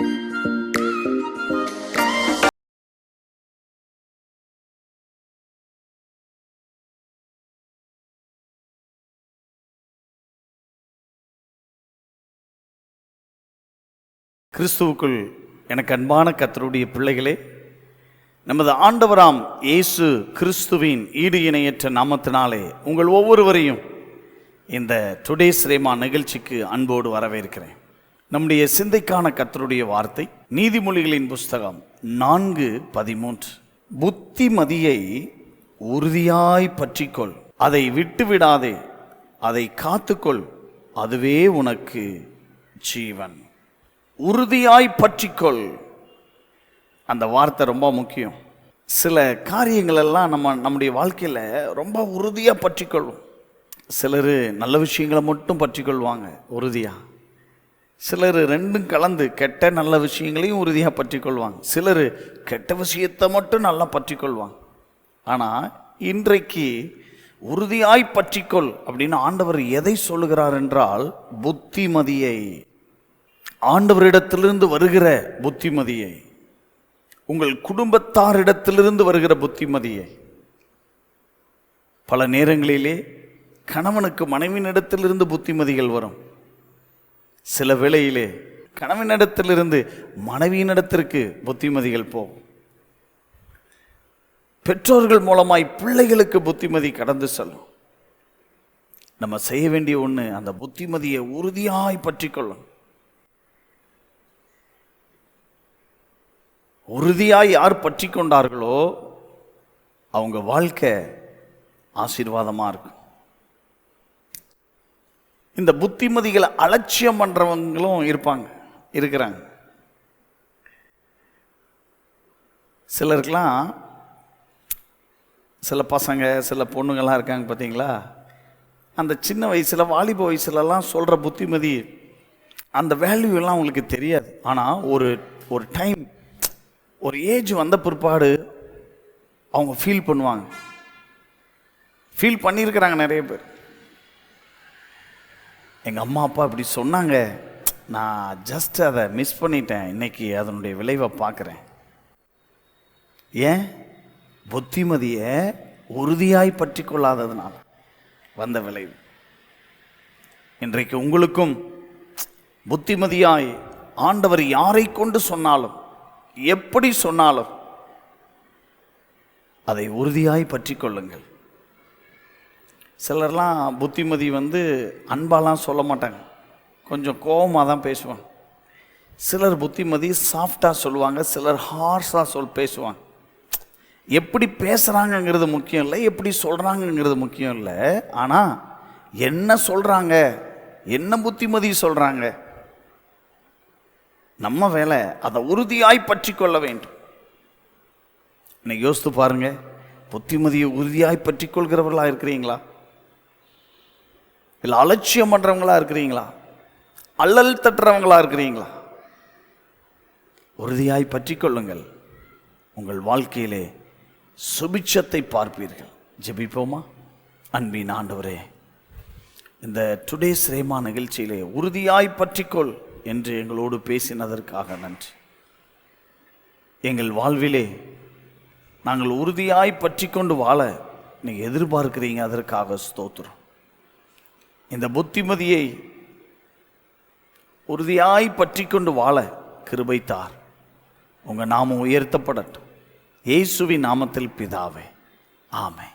கிறிஸ்துவுக்குள் எனக்கு அன்பான கத்தருடைய பிள்ளைகளே நமது ஆண்டவராம் இயேசு கிறிஸ்துவின் ஈடு இணையற்ற நாமத்தினாலே உங்கள் ஒவ்வொருவரையும் இந்த டுடே சிரேமா நிகழ்ச்சிக்கு அன்போடு வரவேற்கிறேன். நம்முடைய சிந்தைக்கான கத்தருடைய வார்த்தை நீதிமொழிகளின் புஸ்தகம் நான்கு பதிமூன்று. புத்திமதியை உறுதியாய் பற்றிக்கொள். அதை விட்டுவிடாதே. அதை காத்துக்கொள். அதுவே உனக்கு ஜீவன். உறுதியாய் பற்றிக்கொள். அந்த வார்த்தை ரொம்ப முக்கியம். சில காரியங்களெல்லாம் நம்ம நம்முடைய வாழ்க்கையில் ரொம்ப உறுதியாக பற்றிக்கொள்வோம். சிலர் நல்ல விஷயங்களை மட்டும் பற்றிக்கொள்வாங்க உறுதியாக சிலர் ரெண்டும் கலந்து கெட்ட நல்ல விஷயங்களையும் உறுதியாக பற்றிக்கொள்வாங்க. சிலர் கெட்ட விஷயத்தை மட்டும் நல்லா பற்றிக்கொள்வாங்க. ஆனால் இன்றைக்கு உறுதியாய் பற்றிக்கொள் அப்படின்னு ஆண்டவர் எதை சொல்லுகிறார் என்றால் புத்திமதியை. ஆண்டவரிடத்திலிருந்து வருகிற புத்திமதியை. உங்கள் குடும்பத்தாரிடத்திலிருந்து வருகிற புத்திமதியை. பல நேரங்களிலே கணவனுக்கு மனைவியினிடத்திலிருந்து புத்திமதிகள் வரும். சில வேளையிலே கணவனிடத்திலிருந்து மனைவியினிடத்திற்கு புத்திமதிகள் போகும். பெற்றோர்கள் மூலமாய் பிள்ளைகளுக்கு புத்திமதி கடந்து செல்லும். நம்ம செய்ய வேண்டிய ஒன்று அந்த புத்திமதியை உறுதியாய் பற்றிக்கொள்ளும் உறுதியாய் யார் பற்றி கொண்டார்களோ அவங்க வாழ்க்கை ஆசீர்வாதமாக இருக்கும். இந்த புத்திமதிகளை அலட்சியம் பண்ணுறவங்களும் இருப்பாங்க இருக்கிறாங்க. சிலருக்கெலாம் சில பசங்க சில பொண்ணுங்கள்லாம் இருக்காங்க பார்த்தீங்களா? அந்த சின்ன வயசில் வாலிப வயசுலலாம் சொல்கிற புத்திமதி அந்த வேல்யூ எல்லாம் அவங்களுக்கு தெரியாது. ஆனால் ஒரு ஒரு டைம் ஒரு ஏஜ் வந்த பிற்பாடு அவங்க ஃபீல் பண்ணுவாங்க. ஃபீல் பண்ணியிருக்கிறாங்க நிறைய பேர். எங்கள் அம்மா அப்பா இப்படி சொன்னாங்க. நான் ஜஸ்ட் அதை மிஸ் பண்ணிட்டேன். இன்னைக்கு அதனுடைய விளைவை பார்க்குறேன். ஏன்? புத்திமதியை உறுதியாய் பற்றி கொள்ளாததுனால் வந்த விளைவு. இன்றைக்கு உங்களுக்கும் புத்திமதியாய் ஆண்டவர் யாரை கொண்டு சொன்னாலும் எப்படி சொன்னாலும் அதை உறுதியாய் பற்றி கொள்ளுங்கள். சிலர்லாம் புத்திமதி வந்து அன்பாலாம் சொல்ல மாட்டாங்க. கொஞ்சம் கோபமாக தான் பேசுவாங்க. சிலர் புத்திமதி சாஃப்டாக சொல்லுவாங்க சிலர் ஹார்ஸாக சொல் பேசுவாங்க. எப்படி பேசுகிறாங்கங்கிறது முக்கியம் இல்லை எப்படி சொல்கிறாங்கங்கிறது முக்கியம் இல்லை. ஆனால் என்ன சொல்கிறாங்க என்ன புத்திமதி சொல்கிறாங்க நம்ம வேலை அதை உறுதியாய் பற்றி கொள்ள வேண்டும். இன்னைக்கு யோசித்து பாருங்க புத்திமதியை உறுதியாய் பற்றி கொள்கிறவர்களாக இருக்கிறீங்களா? இல்லை அலட்சியம் பண்ணுறவங்களா இருக்கிறீங்களா? அல்லல் தட்டுறவங்களா இருக்கிறீங்களா? உறுதியாய் பற்றி கொள்ளுங்கள். உங்கள் வாழ்க்கையிலே சுபிட்சத்தை பார்ப்பீர்கள். ஜெபிப்போமா? அன்பின் ஆண்டவரே இந்த டுடே சிரேமா நிகழ்ச்சியிலே உறுதியாய் பற்றிக்கொள் என்று எங்களோடு பேசினதற்காக நன்றி. எங்கள் வாழ்விலே நாங்கள் உறுதியாய் பற்றி கொண்டு வாழ நீங்கள் எதிர்பார்க்கிறீங்க அதற்காக ஸ்தோத்திரம். இந்த புத்திமதியை உறுதியாய் பற்றி கொண்டு வாழ கிருபைத்தார். உங்கள் நாமம் உயர்த்தப்படட்டும். இயேசுவின் நாமத்தில் பிதாவே. ஆமை